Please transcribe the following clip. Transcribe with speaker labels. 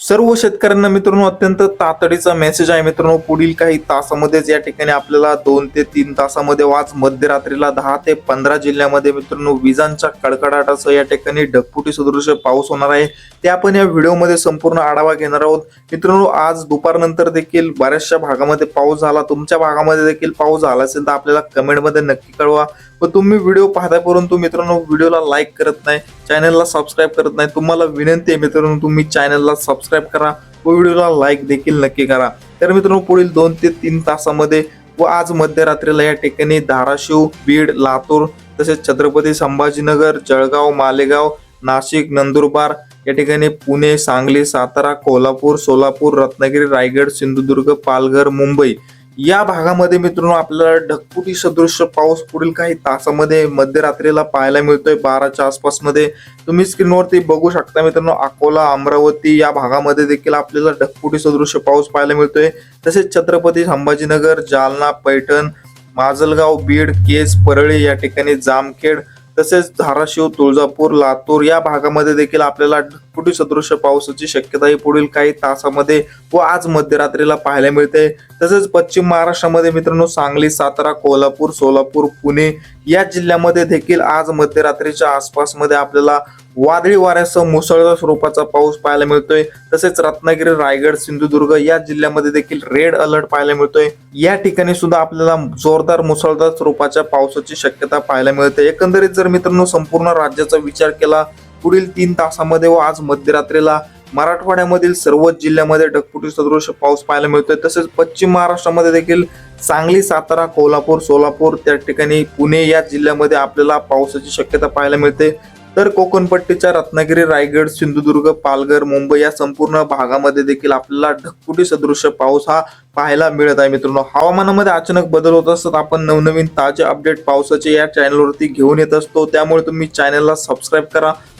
Speaker 1: सर्व शेतकऱ्यांना मित्रांनो अत्यंत तातडीचा मेसेज आहे मित्रांनो. पुढील काही तासामध्येच या ठिकाणी आपल्याला दोन ते तीन तासामध्ये वाच मध्यरात्रीला दहा ते पंधरा जिल्ह्यामध्ये मित्रांनो विजांच्या कडकडाटासह या ठिकाणी ढगफुटी सदृश पाऊस होणार आहे. ते आपण या व्हिडिओमध्ये संपूर्ण आढावा घेणार आहोत. मित्रांनो आज दुपारनंतर देखील बऱ्याचशा भागामध्ये पाऊस झाला. तुमच्या भागामध्ये देखील पाऊस झाला असेल तर आपल्याला कमेंटमध्ये नक्की कळवा. व तुम्ही व्हिडिओ पाहता परंतु मित्रांनो व्हिडिओला लाईक करत नाही. चॅनलला सबस्क्राईब करत नाही तुम्हाला विनंती आहे मित्रांनो तुम्ही चॅनलला सबस्क्राईब करा व व्हिडिओला लाईक देखील नक्की करा. तर मित्रांनो पुढील दोन ते तीन तासामध्ये व आज मध्यरात्रीला या ठिकाणी धाराशिव बीड लातूर तसेच छत्रपती संभाजीनगर जळगाव मालेगाव नाशिक नंदुरबार या ठिकाणी पुणे सांगली सातारा कोल्हापूर सोलापूर रत्नागिरी रायगड सिंधुदुर्ग पालघर मुंबई या भागामध्ये मित्रांनो आपल्याला ढकपुटी सदृश पाऊस पुढील काही तासामध्ये मध्यरात्रीला पाहायला मिळतोय. बाराच्या आसपासमध्ये तुम्ही स्क्रीनवरती बघू शकता मित्रांनो अकोला अमरावती या भागामध्ये देखील आपल्याला ढकपुटी सदृश पाऊस पाहायला मिळतोय. तसेच छत्रपती संभाजीनगर जालना पैठण माजलगाव बीड केस परळी या ठिकाणी जामखेड तसेच धाराशिव तुळजापूर लातूर या भागामध्ये देखील आपल्याला ढगफुटी सदृश पावसाची शक्यता ही पुढील काही तासामध्ये व आज मध्यरात्रीला पाहायला मिळते. तसेच पश्चिम महाराष्ट्रामध्ये मित्रांनो सांगली सातारा कोल्हापूर सोलापूर पुणे या जिल्ह्यामध्ये देखील आज मध्यरात्रीच्या आसपासमध्ये आपल्याला वादळी वाऱ्यासह मुसळधार स्वरूपाचा पाऊस पाहायला मिळतोय. तसेच रत्नागिरी रायगड सिंधुदुर्ग या जिल्ह्यामध्ये देखील रेड अलर्ट पाहायला मिळतोय. या ठिकाणी सुद्धा आपल्याला जोरदार मुसळधार स्वरूपाच्या पावसाची शक्यता पाहायला मिळते. एकंदरीत जर मित्रांनो संपूर्ण राज्याचा विचार केला पुढील तीन तासामध्ये व आज मध्यरात्रीला मराठवाड्यामधील सर्वच जिल्ह्यामध्ये ढगफुटी सदृश पाऊस पाहायला मिळतोय. तसेच पश्चिम महाराष्ट्रामध्ये देखील सांगली सातारा कोल्हापूर सोलापूर त्या ठिकाणी पुणे या जिल्ह्यामध्ये आपल्याला पावसाची शक्यता पाहायला मिळते. तर कोकणपट्टीच्या रत्नागिरी रायगड सिंधुदुर्ग पालघर मुंबई या संपूर्ण भागामध्ये देखील आपल्याला ढकपुटी सदृश पाऊस हा पाहायला मिळत आहे मित्रांनो. हवामानामध्ये अचानक बदल होत असतात. आपण नवनवीन ताजे अपडेट पावसाचे या चॅनलवरती घेऊन येत असतो. त्यामुळे तुम्ही चॅनलला सबस्क्राईब करा.